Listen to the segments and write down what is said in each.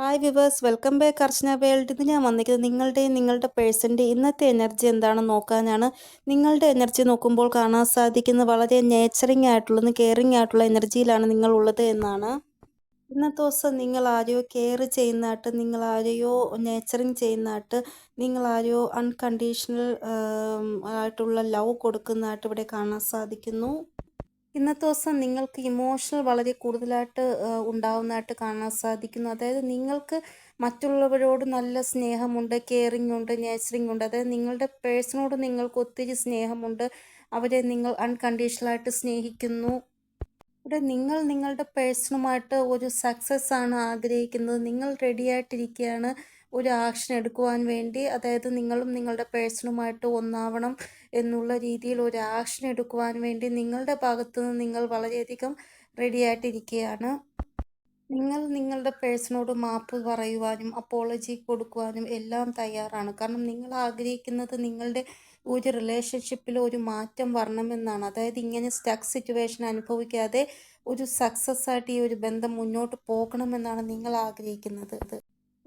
Hi viewers welcome back Archana world ഇത് ഞാൻ വന്നിരിക്കുന്നത് നിങ്ങളുടെയും നിങ്ങളുടെ പേഴ്സന്റെ ഇന്നത്തെ എനർജി എന്താണെന്ന് നോക്കാനാണ്. നിങ്ങളുടെ എനർജി നോക്കുമ്പോൾ കാണാൻ സാധിക്കുന്നത് വളരെ നേച്ചറിങ് ആയിട്ടുള്ളതും കെയറിങ് ആയിട്ടുള്ള എനർജിയിലാണ് നിങ്ങളുള്ളത് എന്നാണ്. ഇന്നത്തെ ദിവസം നിങ്ങൾ ആരെയോ കെയർ ചെയ്യുന്നതായിട്ട് നിങ്ങൾ ആരെയോ നേച്ചറിങ് ചെയ്യുന്നതായിട്ട് നിങ്ങൾ ആരെയോ അൺകണ്ടീഷണൽ ആയിട്ടുള്ള ലവ് കൊടുക്കുന്നതായിട്ട് ഇവിടെ കാണാൻ സാധിക്കുന്നു. ഇന്നത്തെ ദിവസം നിങ്ങൾക്ക് ഇമോഷണൽ വളരെ കൂടുതലായിട്ട് ഉണ്ടാവുന്നതായിട്ട് കാണാൻ സാധിക്കുന്നു. അതായത് നിങ്ങൾക്ക് മറ്റുള്ളവരോട് നല്ല സ്നേഹമുണ്ട് കെയറിംഗ് ഉണ്ട് നേച്ചറിങ് ഉണ്ട്. അതായത് നിങ്ങളുടെ പേഴ്സണോട് നിങ്ങൾക്ക് ഒത്തിരി സ്നേഹമുണ്ട്. അവരെ നിങ്ങൾ അൺകണ്ടീഷണലായിട്ട് സ്നേഹിക്കുന്നു. ഇവിടെ നിങ്ങൾ നിങ്ങളുടെ പേഴ്സണുമായിട്ട് ഒരു സക്സസ് ആണ് ആഗ്രഹിക്കുന്നത്. നിങ്ങൾ റെഡി ആയിട്ടിരിക്കുകയാണ്. ഒരു ആക്ഷൻ എടുക്കുവാൻ വേണ്ടി. അതായത് നിങ്ങളും നിങ്ങളുടെ പേഴ്സണുമായിട്ട് ഒന്നാവണം. എന്നുള്ള രീതിയിൽ ഒരു ആക്ഷൻ എടുക്കുവാൻ വേണ്ടി നിങ്ങളുടെ ഭാഗത്തു നിന്ന് നിങ്ങൾ വളരെയധികം റെഡി ആയിട്ടിരിക്കുകയാണ്. നിങ്ങൾ നിങ്ങളുടെ പേഴ്സണോട് മാപ്പ് പറയുവാനും അപ്പോളജി കൊടുക്കുവാനും എല്ലാം തയ്യാറാണ്. കാരണം നിങ്ങൾ ആഗ്രഹിക്കുന്നത് നിങ്ങളുടെ ഒരു റിലേഷൻഷിപ്പിൽ ഒരു മാറ്റം വരണമെന്നാണ്. അതായത് ഇങ്ങനെ സ്റ്റക്ക് സിറ്റുവേഷൻ അനുഭവിക്കാതെ ഒരു സക്സസ് ആയിട്ട് ഈ ഒരു ബന്ധം മുന്നോട്ട് പോകണമെന്നാണ് നിങ്ങൾ ആഗ്രഹിക്കുന്നത്.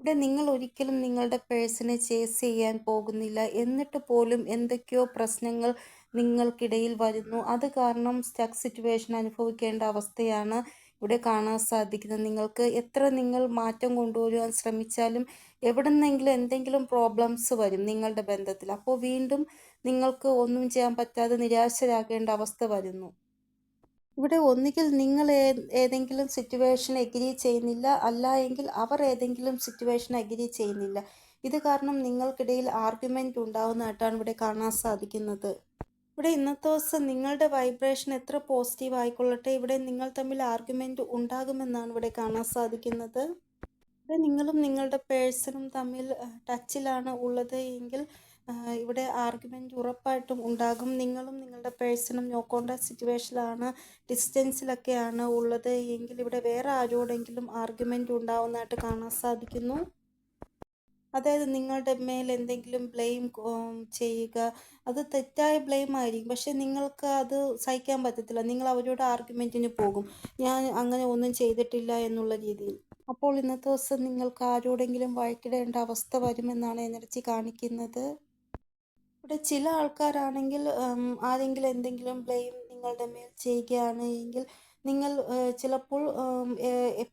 ഇവിടെ നിങ്ങൾ ഒരിക്കലും നിങ്ങളുടെ പേഴ്സണെ ചേസ് ചെയ്യാൻ പോകുന്നില്ല. എന്നിട്ട് പോലും എന്തൊക്കെയോ പ്രശ്നങ്ങൾ നിങ്ങൾക്കിടയിൽ വരുന്നു. അത് കാരണം സ്റ്റക്ക് സിറ്റുവേഷൻ അനുഭവിക്കേണ്ട അവസ്ഥയാണ് ഇവിടെ കാണാൻ സാധിക്കുന്നത്. നിങ്ങൾക്ക് എത്ര നിങ്ങൾ മാറ്റം കൊണ്ടുവരുവാൻ ശ്രമിച്ചാലും എവിടെ നിന്നെങ്കിലും എന്തെങ്കിലും പ്രോബ്ലംസ് വരും നിങ്ങളുടെ ബന്ധത്തിൽ. അപ്പോൾ വീണ്ടും നിങ്ങൾക്ക് ഒന്നും ചെയ്യാൻ പറ്റാതെ നിരാശരാകേണ്ട അവസ്ഥ വരുന്നു. ഇവിടെ ഒന്നുകിൽ നിങ്ങൾ ഏതെങ്കിലും സിറ്റുവേഷൻ എഗ്രി ചെയ്യുന്നില്ല അല്ല എങ്കിൽ അവർ ഏതെങ്കിലും സിറ്റുവേഷൻ എഗ്രി ചെയ്യുന്നില്ല. ഇത് കാരണം നിങ്ങൾക്കിടയിൽ ആർഗ്യുമെന്റ് ഉണ്ടാവുന്നതായിട്ടാണ് ഇവിടെ കാണാൻ സാധിക്കുന്നത്. ഇവിടെ ഇന്നത്തെ ദിവസം നിങ്ങളുടെ വൈബ്രേഷൻ എത്ര പോസിറ്റീവ് ആയിക്കൊള്ളട്ടെ ഇവിടെ നിങ്ങൾ തമ്മിൽ ആർഗ്യുമെന്റ് ഉണ്ടാകുമെന്നാണ് ഇവിടെ കാണാൻ സാധിക്കുന്നത്. ഇവിടെ നിങ്ങളും നിങ്ങളുടെ പേഴ്സണും തമ്മിൽ ടച്ചിലാണ് ഉള്ളത് എങ്കിൽ ഇവിടെ ആർഗ്യുമെന്റ് ഉറപ്പായിട്ടും ഉണ്ടാകും. നിങ്ങളും നിങ്ങളുടെ പേഴ്സണും നോക്കേണ്ട സിറ്റുവേഷനിലാണ് ഡിസ്റ്റൻസിലൊക്കെയാണ് ഉള്ളത്. എങ്കിൽ ഇവിടെ വേറെ ആരോടെങ്കിലും ആർഗ്യുമെന്റ് ഉണ്ടാവുന്നതായിട്ട് കാണാൻ സാധിക്കുന്നു. അതായത് നിങ്ങളുടെ മേൽ എന്തെങ്കിലും ബ്ലെയിം ചെയ്യുക. അത് തെറ്റായ ബ്ലെയിം ആയിരിക്കും. പക്ഷെ നിങ്ങൾക്ക് അത് സഹിക്കാൻ പറ്റത്തില്ല. നിങ്ങൾ അവരോട് ആർഗ്യുമെന്റിന് പോകും. ഞാൻ അങ്ങനെ ഒന്നും ചെയ്തിട്ടില്ല എന്നുള്ള രീതിയിൽ. അപ്പോൾ ഇന്നത്തെ ദിവസം നിങ്ങൾക്ക് ആരോടെങ്കിലും വഴക്കിടേണ്ട അവസ്ഥ വരുമെന്നാണ് എനർജി കാണിക്കുന്നത്. ഇവിടെ ചില ആൾക്കാരാണെങ്കിൽ ആരെങ്കിലും എന്തെങ്കിലും ബ്ലെയിം നിങ്ങളുടെ മേൽ ചെയ്യുകയാണ് എങ്കിൽ നിങ്ങൾ ചിലപ്പോൾ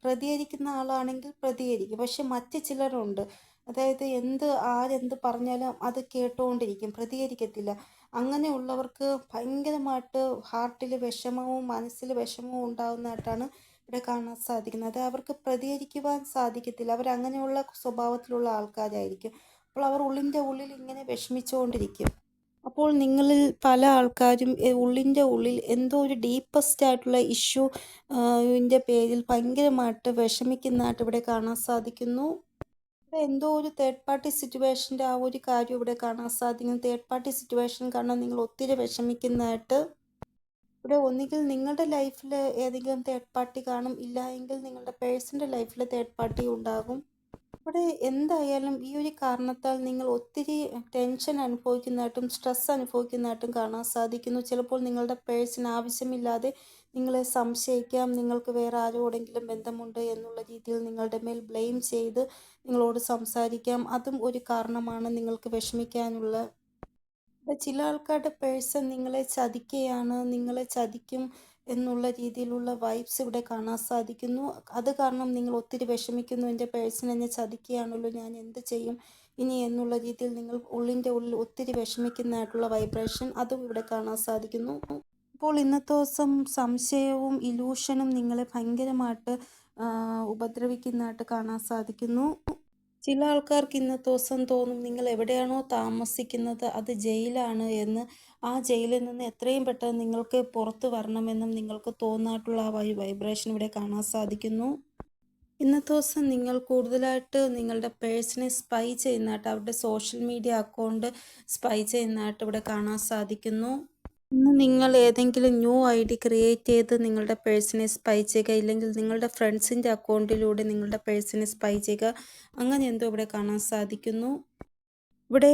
പ്രതികരിക്കുന്ന ആളാണെങ്കിൽ പ്രതികരിക്കും. പക്ഷെ മറ്റ് ചിലരുണ്ട്. അതായത് എന്ത് ആരെന്ത് പറഞ്ഞാലും അത് കേട്ടുകൊണ്ടിരിക്കും പ്രതികരിക്കത്തില്ല. അങ്ങനെയുള്ളവർക്ക് ഭയങ്കരമായിട്ട് ഹാർട്ടിൽ വിഷമവും മനസ്സിൽ വിഷമവും ഉണ്ടാകുന്നതായിട്ടാണ് ഇവിടെ കാണാൻ സാധിക്കുന്നത്. അവർക്ക് പ്രതികരിക്കുവാൻ സാധിക്കത്തില്ല. അവർ അങ്ങനെയുള്ള സ്വഭാവത്തിലുള്ള ആൾക്കാരായിരിക്കും. അപ്പോൾ അവർ ഉള്ളിന്റെ ഉള്ളിൽ ഇങ്ങനെ വിഷമിച്ചുകൊണ്ടിരിക്കും. അപ്പോൾ നിങ്ങളിൽ പല ആൾക്കാരും ഉള്ളിന്റെ ഉള്ളിൽ എന്തോ ഒരു ഡീപ്പസ്റ്റ് ആയിട്ടുള്ള ഇഷ്യൂ ന്റെ പേരിൽ ഭയങ്കരമായിട്ട് വിഷമിക്കുന്നതായിട്ട് ഇവിടെ കാണാൻ സാധിക്കുന്നു. എന്തോ ഒരു തേർഡ് പാർട്ടി സിറ്റുവേഷന്റെ ആ ഒരു കാര്യം ഇവിടെ കാണാൻ സാധിക്കുന്നു. തേർഡ് പാർട്ടി സിറ്റുവേഷൻ കാരണം നിങ്ങൾ ഒത്തിരി വിഷമിക്കുന്നതായിട്ട്. ഇവിടെ ഒന്നുകിൽ നിങ്ങളുടെ ലൈഫിൽ ഏതെങ്കിലും തേർഡ് പാർട്ടി കാണും ഇല്ല എങ്കിൽ നിങ്ങളുടെ പേഴ്സന്റെ ലൈഫിൽ തേർഡ് പാർട്ടി ഉണ്ടാകും. ഇവിടെ എന്തായാലും ഈ ഒരു കാരണത്താൽ നിങ്ങൾ ഒത്തിരി ടെൻഷൻ അനുഭവിക്കുന്നതായിട്ടും സ്ട്രെസ് അനുഭവിക്കുന്നതായിട്ടും കാണാൻ സാധിക്കുന്നു. ചിലപ്പോൾ നിങ്ങളുടെ പേഴ്സിന് ആവശ്യമില്ലാതെ നിങ്ങളെ സംശയിക്കാം നിങ്ങൾക്ക് വേറെ ആരോടെങ്കിലും ബന്ധമുണ്ട് എന്നുള്ള രീതിയിൽ നിങ്ങളുടെ മേൽ ബ്ലെയിം ചെയ്ത് നിങ്ങളോട് സംസാരിക്കാം. അതും ഒരു കാരണമാണ് നിങ്ങൾക്ക് വിഷമിക്കാനുള്ള. ചില ആൾക്കാരുടെ പേഴ്സൺ നിങ്ങളെ ചതിക്കുകയാണ് നിങ്ങളെ ചതിക്കും എന്നുള്ള രീതിയിലുള്ള വൈബ്സ് ഇവിടെ കാണാൻ സാധിക്കുന്നു. അത് കാരണം നിങ്ങൾ ഒത്തിരി വിഷമിക്കുന്നു. എന്റെ പേഴ്സൺ എന്നെ ചതിക്കുകയാണല്ലോ. ഞാൻ എന്ത് ചെയ്യും? ഇനി എന്നുള്ള രീതിയിൽ നിങ്ങൾ ഉള്ളിന്റെ ഉള്ളിൽ ഒത്തിരി വിഷമിക്കുന്നതായിട്ടുള്ള വൈബ്രേഷൻ അതും ഇവിടെ കാണാൻ സാധിക്കുന്നു. ഇപ്പോൾ ഇന്നത്തെ ദിവസം സംശയവും ഇലൂഷനും നിങ്ങളെ ഭയങ്കരമായിട്ട് ഉപദ്രവിക്കുന്നതായിട്ട് കാണാൻ സാധിക്കുന്നു. ചില ആൾക്കാർക്ക് ഇന്നത്തെ ദിവസം തോന്നും നിങ്ങൾ എവിടെയാണോ താമസിക്കുന്നത് അത് ജയിലാണ് എന്ന്. ആ ജയിലിൽ നിന്ന് എത്രയും പെട്ടെന്ന് നിങ്ങൾക്ക് പുറത്ത് വരണമെന്നും നിങ്ങൾക്ക് തോന്നായിട്ടുള്ള ആ വൈബ്രേഷൻ ഇവിടെ കാണാൻ സാധിക്കുന്നു. ഇന്നത്തെ ദിവസം നിങ്ങൾ കൂടുതലായിട്ട് നിങ്ങളുടെ പേഴ്സണെ സ്പൈ ചെയ്യുന്നതായിട്ട് അവരുടെ സോഷ്യൽ മീഡിയ അക്കൗണ്ട് സ്പൈ ചെയ്യുന്നതായിട്ട് ഇവിടെ കാണാൻ സാധിക്കുന്നു. ഇന്ന് നിങ്ങൾ ഏതെങ്കിലും ന്യൂ ഐ ഡി ക്രിയേറ്റ് ചെയ്ത് നിങ്ങളുടെ പേഴ്സണെ സ്പൈ ചെയ്യുക ഇല്ലെങ്കിൽ നിങ്ങളുടെ ഫ്രണ്ട്സിന്റെ അക്കൗണ്ടിലൂടെ നിങ്ങളുടെ പേഴ്സണെ സ്പൈ ചെയ്യുക അങ്ങനെ എന്തോ ഇവിടെ കാണാൻ സാധിക്കുന്നു. ഇവിടെ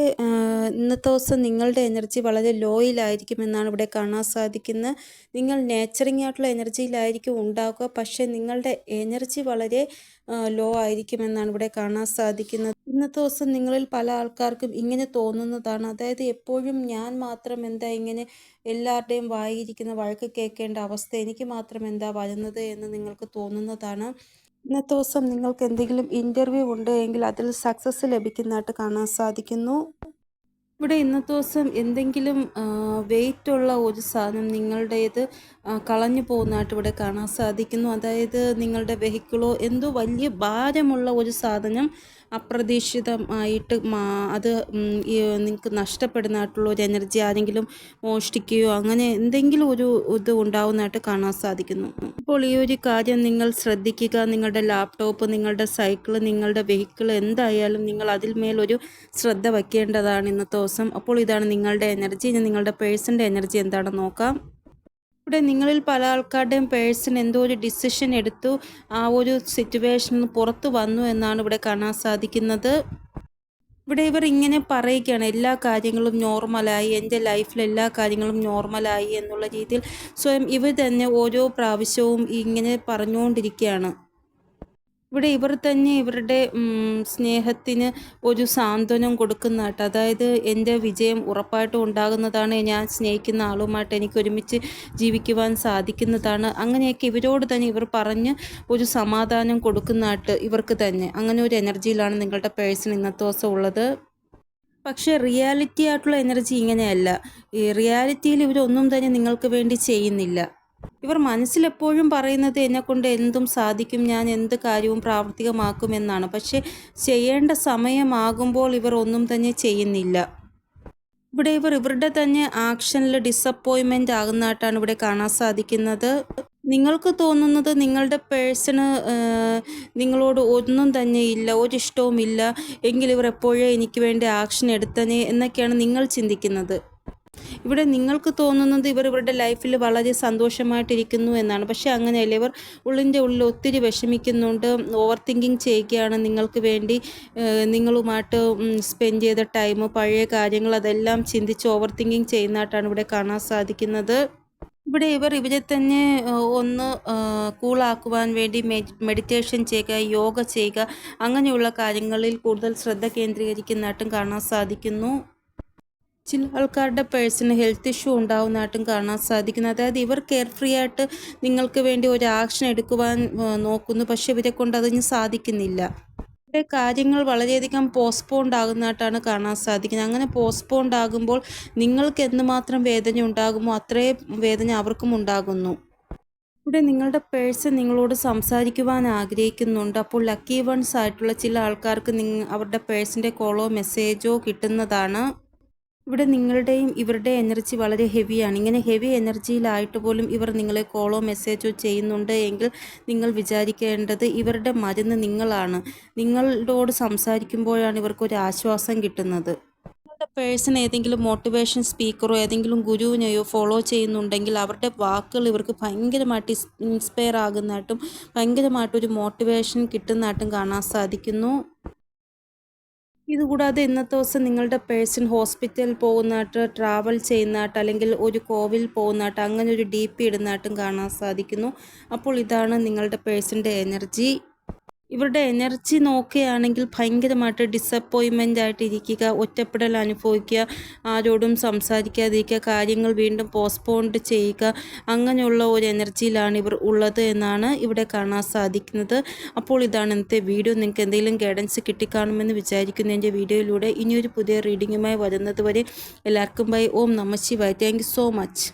ഇന്നത്തെ ദിവസം നിങ്ങളുടെ എനർജി വളരെ ലോയിലായിരിക്കും എന്നാണ് ഇവിടെ കാണാൻ സാധിക്കുന്നത്. നിങ്ങൾ നേച്ചറിങ് ആയിട്ടുള്ള എനർജിയിലായിരിക്കും ഉണ്ടാകുക പക്ഷേ നിങ്ങളുടെ എനർജി വളരെ ലോ ആയിരിക്കും എന്നാണ് ഇവിടെ കാണാൻ സാധിക്കുന്നത്. ഇന്നത്തെ ദിവസം നിങ്ങളിൽ പല ആൾക്കാർക്കും ഇങ്ങനെ തോന്നുന്നതാണ്. അതായത് എപ്പോഴും ഞാൻ മാത്രം എന്താ ഇങ്ങനെ എല്ലാവരുടെയും വായിരിക്കുന്ന വഴക്ക് കേൾക്കേണ്ട അവസ്ഥ എനിക്ക് മാത്രം എന്താ വരുന്നത് എന്ന് നിങ്ങൾക്ക് തോന്നുന്നതാണ്. ഇന്നത്തെ ദിവസം നിങ്ങൾക്ക് എന്തെങ്കിലും ഇന്റർവ്യൂ ഉണ്ട് എങ്കിൽ അതിൽ സക്സസ് ലഭിക്കുന്നതായിട്ട് കാണാൻ സാധിക്കുന്നു. ഇവിടെ ഇന്നത്തെ ദിവസം എന്തെങ്കിലും വെയിറ്റ് ഉള്ള ഒരു സാധനം നിങ്ങളുടേത് കളഞ്ഞു പോകുന്നതായിട്ട് ഇവിടെ കാണാൻ സാധിക്കുന്നു. അതായത് നിങ്ങളുടെ വെഹിക്കിളോ എന്തോ വലിയ ഭാരമുള്ള ഒരു സാധനം അപ്രതീക്ഷിതമായിട്ട് അത് നിങ്ങൾക്ക് നഷ്ടപ്പെടുന്നതായിട്ടുള്ള ഒരു എനർജി ആരെങ്കിലും മോഷ്ടിക്കുകയോ അങ്ങനെ എന്തെങ്കിലും ഒരു ഇത് ഉണ്ടാവുന്നതായിട്ട് കാണാൻ സാധിക്കുന്നു. അപ്പോൾ ഈ ഒരു കാര്യം നിങ്ങൾ ശ്രദ്ധിക്കുക. നിങ്ങളുടെ ലാപ്ടോപ്പ് നിങ്ങളുടെ സൈക്കിൾ നിങ്ങളുടെ വെഹിക്കിൾ എന്തായാലും നിങ്ങൾ അതിൽ മേലൊരു ശ്രദ്ധ വയ്ക്കേണ്ടതാണ് ഇന്നത്തെ ദിവസം. അപ്പോൾ ഇതാണ് നിങ്ങളുടെ എനർജി ഇനി നിങ്ങളുടെ പേഴ്സന്റെ എനർജി എന്താണെന്ന് നോക്കാം. ഇവിടെ നിങ്ങളിൽ പല ആൾക്കാരുടെയും പേഴ്സൺ എന്തോ ഒരു ഡിസിഷൻ എടുത്തു ആ ഒരു സിറ്റുവേഷനിൽ പുറത്തു വന്നു എന്നാണ് ഇവിടെ കാണാൻ സാധിക്കുന്നത്. ഇവിടെ ഇവർ ഇങ്ങനെ പറയുകയാണ് എല്ലാ കാര്യങ്ങളും നോർമലായി എന്റെ ലൈഫിൽ എല്ലാ കാര്യങ്ങളും നോർമലായി എന്നുള്ള രീതിയിൽ സ്വയം ഇവർ തന്നെ ഓരോ പ്രാവശ്യവും ഇങ്ങനെ പറഞ്ഞുകൊണ്ടിരിക്കുകയാണ്. ഇവിടെ ഇവർ തന്നെ ഇവരുടെ സ്നേഹത്തിന് ഒരു സാന്ത്വനം കൊടുക്കുന്നതായിട്ട് അതായത് എന്റെ വിജയം ഉറപ്പായിട്ടും ഉണ്ടാകുന്നതാണ് ഞാൻ സ്നേഹിക്കുന്ന ആളുമായിട്ട് എനിക്ക് ഒരുമിച്ച് ജീവിക്കുവാൻ സാധിക്കുന്നതാണ്. അങ്ങനെയൊക്കെ ഇവരോട് തന്നെ ഇവർ പറഞ്ഞ് ഒരു സമാധാനം കൊടുക്കുന്നതായിട്ട് ഇവർക്ക് തന്നെ. അങ്ങനെ ഒരു എനർജിയിലാണ് നിങ്ങളുടെ പേഴ്സൺ ഇന്നത്തെ ദിവസം ഉള്ളത്. പക്ഷേ റിയാലിറ്റി ആയിട്ടുള്ള എനർജി ഇങ്ങനെയല്ല. ഈ റിയാലിറ്റിയിൽ ഇവരൊന്നും തന്നെ നിങ്ങൾക്ക് വേണ്ടി ചെയ്യുന്നില്ല. ഇവർ മനസ്സിലെപ്പോഴും പറയുന്നത് എന്നെക്കൊണ്ട് എന്തും സാധിക്കും ഞാൻ എന്ത് കാര്യവും പ്രാവർത്തികമാക്കുമെന്നാണ് പക്ഷേ ചെയ്യേണ്ട സമയമാകുമ്പോൾ ഇവർ ഒന്നും തന്നെ ചെയ്യുന്നില്ല. ഇവിടെ ഇവർ ഇവരുടെ തന്നെ ആക്ഷനിൽ ഡിസപ്പോയിൻമെന്റ് ആകുന്നതായിട്ടാണ് ഇവിടെ കാണാൻ സാധിക്കുന്നത്. നിങ്ങൾക്ക് തോന്നുന്നത് നിങ്ങളുടെ പേഴ്സണ് നിങ്ങളോട് ഒന്നും തന്നെ ഇല്ല ഒരിഷ്ടവും ഇല്ല എങ്കിൽ ഇവർ എപ്പോഴേ എനിക്ക് വേണ്ടി ആക്ഷൻ എടുത്തനെ എന്നൊക്കെയാണ് നിങ്ങൾ ചിന്തിക്കുന്നത്. ഇവിടെ നിങ്ങൾക്ക് തോന്നുന്നത് ഇവർ ഇവരുടെ ലൈഫിൽ വളരെ സന്തോഷമായിട്ടിരിക്കുന്നു എന്നാണ്. പക്ഷേ അങ്ങനെയല്ല ഇവർ ഉള്ളിന്റെ ഉള്ളിൽ ഒത്തിരി വിഷമിക്കുന്നുണ്ട് ഓവർ തിങ്കിങ് ചെയ്യുകയാണ് നിങ്ങൾക്ക് വേണ്ടി. നിങ്ങളുമായിട്ട് സ്പെൻഡ് ചെയ്ത ടൈം പഴയ കാര്യങ്ങൾ അതെല്ലാം ചിന്തിച്ച് ഓവർ തിങ്കിങ് ചെയ്യുന്നതായിട്ടാണ് ഇവിടെ കാണാൻ സാധിക്കുന്നത്. ഇവിടെ ഇവർ ഇവരെ തന്നെ ഒന്ന് കൂളാക്കുവാൻ വേണ്ടി മെഡിറ്റേഷൻ ചെയ്യുക യോഗ ചെയ്യുക അങ്ങനെയുള്ള കാര്യങ്ങളിൽ കൂടുതൽ ശ്രദ്ധ കേന്ദ്രീകരിക്കുന്നതായിട്ടും കാണാൻ സാധിക്കുന്നു. ചില ആൾക്കാരുടെ പേഴ്സണൽ ഹെൽത്ത് ഇഷ്യൂ ഉണ്ടാവുന്നതായിട്ടും കാണാൻ സാധിക്കുന്നു. അതായത് ഇവർ കെയർ ഫ്രീ ആയിട്ട് നിങ്ങൾക്ക് വേണ്ടി ഒരു ആക്ഷൻ എടുക്കുവാൻ നോക്കുന്നു. പക്ഷെ ഇവരെ കൊണ്ട് അതിന് സാധിക്കുന്നില്ല. ഇവിടെ കാര്യങ്ങൾ വളരെയധികം പോസ്റ്റ്പോണ്ട് ആകുന്നതായിട്ടാണ് കാണാൻ സാധിക്കുന്നത്. അങ്ങനെ പോസ്റ്റ്പോണ്ട് ആകുമ്പോൾ നിങ്ങൾക്ക് എന്തുമാത്രം വേദന ഉണ്ടാകുമോ അത്രയും വേദന അവർക്കും ഉണ്ടാകുന്നു. ഇവിടെ നിങ്ങളുടെ പേഴ്സൺ നിങ്ങളോട് സംസാരിക്കുവാൻ ആഗ്രഹിക്കുന്നുണ്ട്. അപ്പോൾ ലക്കി വൺസ് ആയിട്ടുള്ള ചില ആൾക്കാർക്ക് നിങ്ങ അവരുടെ പേഴ്സന്റെ കോളോ മെസ്സേജോ കിട്ടുന്നതാണ്. ഇവിടെ നിങ്ങളുടെയും ഇവരുടെ എനർജി വളരെ ഹെവിയാണ്. ഇങ്ങനെ ഹെവി എനർജിയിലായിട്ട് പോലും ഇവർ നിങ്ങളെ കോളോ മെസ്സേജോ ചെയ്യുന്നുണ്ട് എങ്കിൽ നിങ്ങൾ വിചാരിക്കേണ്ടത് ഇവരുടെ മരുന്ന് നിങ്ങളാണ്. നിങ്ങളോട് സംസാരിക്കുമ്പോഴാണ് ഇവർക്കൊരു ആശ്വാസം കിട്ടുന്നത്. നിങ്ങളുടെ പേഴ്സൺ ഏതെങ്കിലും മോട്ടിവേഷൻ സ്പീക്കറോ ഏതെങ്കിലും ഗുരുവിനെയോ ഫോളോ ചെയ്യുന്നുണ്ടെങ്കിൽ അവരുടെ വാക്കുകൾ ഇവർക്ക് ഭയങ്കരമായിട്ട് ഇൻസ്പയർ ആകുന്നതായിട്ടും ഭയങ്കരമായിട്ടൊരു മോട്ടിവേഷൻ കിട്ടുന്നതായിട്ടും കാണാൻ സാധിക്കുന്നു. ഇതുകൂടാതെ ഇന്നത്തെ ദിവസം നിങ്ങളുടെ പേഴ്സൺ ഹോസ്പിറ്റലിൽ പോകുന്നതായിട്ട് ട്രാവൽ ചെയ്യുന്നതായിട്ട് അല്ലെങ്കിൽ ഒരു കോവിൽ പോകുന്നതായിട്ട് അങ്ങനെ ഒരു ഡി പി ഇടുന്നതായിട്ടും കാണാൻ സാധിക്കുന്നു. അപ്പോൾ ഇതാണ് നിങ്ങളുടെ പേഴ്സന്റെ എനർജി. ഇവരുടെ എനർജി നോക്കുകയാണെങ്കിൽ ഭയങ്കരമായിട്ട് ഡിസപ്പോയിൻമെന്റ് ആയിട്ട് ഇരിക്കുക ഒറ്റപ്പെടൽ അനുഭവിക്കുക ആരോടും സംസാരിക്കാതിരിക്കുക കാര്യങ്ങൾ വീണ്ടും പോസ്റ്റ്പോണ്ട് ചെയ്യുക അങ്ങനെയുള്ള ഒരു എനർജിയിലാണ് ഇവർ ഉള്ളത് എന്നാണ് ഇവിടെ കാണാൻ സാധിക്കുന്നത്. അപ്പോൾ ഇതാണ് ഇന്നത്തെ വീഡിയോ. നിങ്ങൾക്ക് എന്തെങ്കിലും ഗൈഡൻസ് കിട്ടിക്കാണുമെന്ന് വിചാരിക്കുന്നു. എന്റെ വീഡിയോയിലൂടെ ഇനിയൊരു പുതിയ റീഡിങ്ങുമായി വരുന്നത് വരെ എല്ലാവർക്കും ബൈ ഓം നമ ശിവായ്. Thank so much